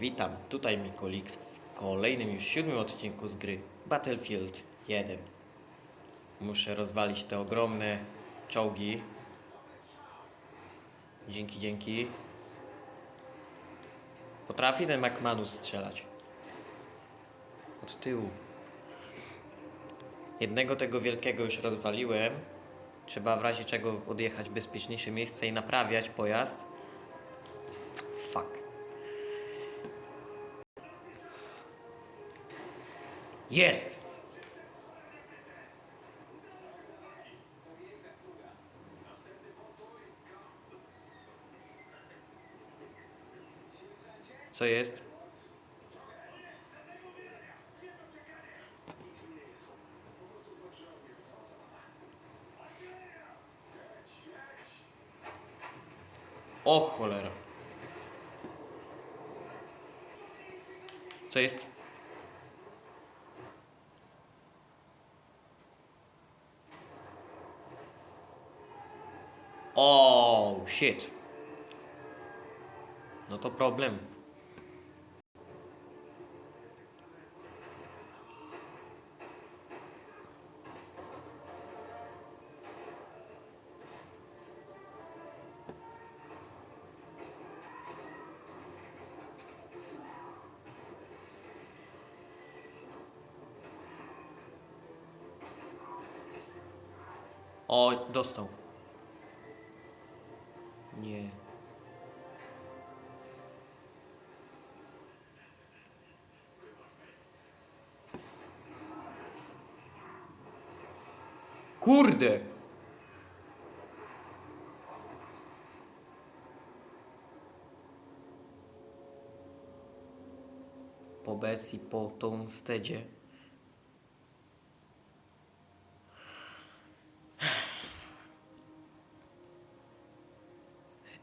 Witam, tutaj Mikolix w kolejnym już siódmym odcinku z gry Battlefield 1. Muszę rozwalić te ogromne czołgi. Dzięki, dzięki. Potrafi ten McManus strzelać. Od tyłu. Jednego tego wielkiego już rozwaliłem. Trzeba w razie czego odjechać w bezpieczniejsze miejsce i naprawiać pojazd. Fuck. Jest! Co jest? O cholera. Co jest? O, shit. No to problem. O, dostał. Nie. Kurde! Po Bessie, po Tonstedzie.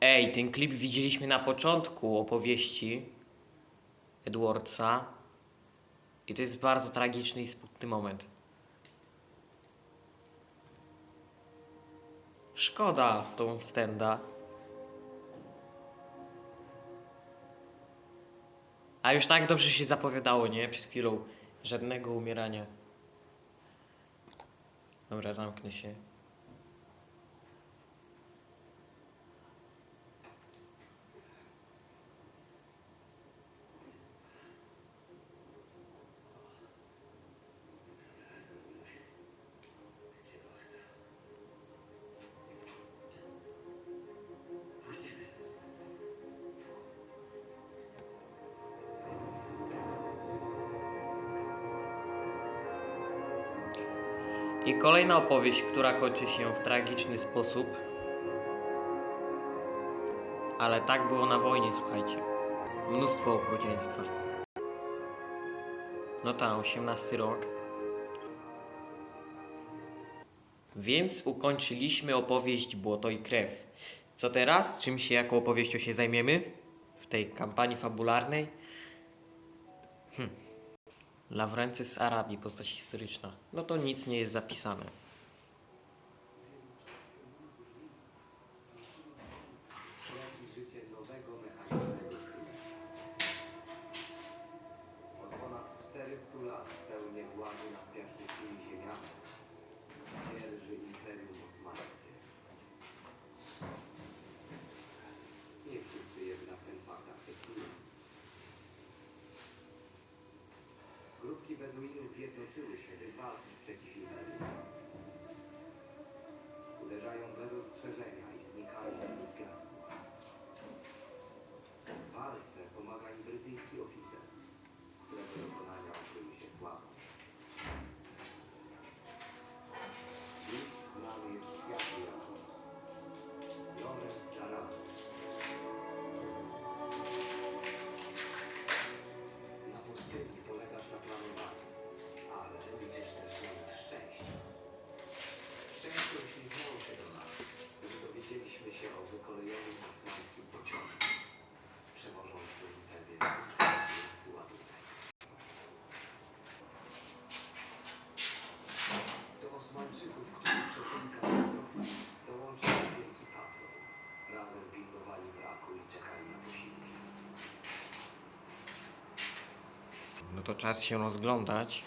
Ej, ten klip widzieliśmy na początku opowieści Edwardsa. I to jest bardzo tragiczny i smutny moment. Szkoda tą stenda. A już tak dobrze się zapowiadało, nie? Przed chwilą żadnego umierania. Dobra, zamknę się. I kolejna opowieść, która kończy się w tragiczny sposób. Ale tak było na wojnie, słuchajcie. Mnóstwo okrucieństwa. No tak, 18 rok. Więc ukończyliśmy opowieść Błoto i Krew. Co teraz? Czym się jako opowieścią się zajmiemy? W tej kampanii fabularnej? Lawrency z Arabii, postać historyczna. No to nic nie jest zapisane. Zjednoczyły się, walczyć przeciw Imperium. Uderzają bez ostrzeżenia i znikają wśród piasku. W walce pomaga im brytyjski oficer, w raku i czekali na posiłki. No to czas się rozglądać.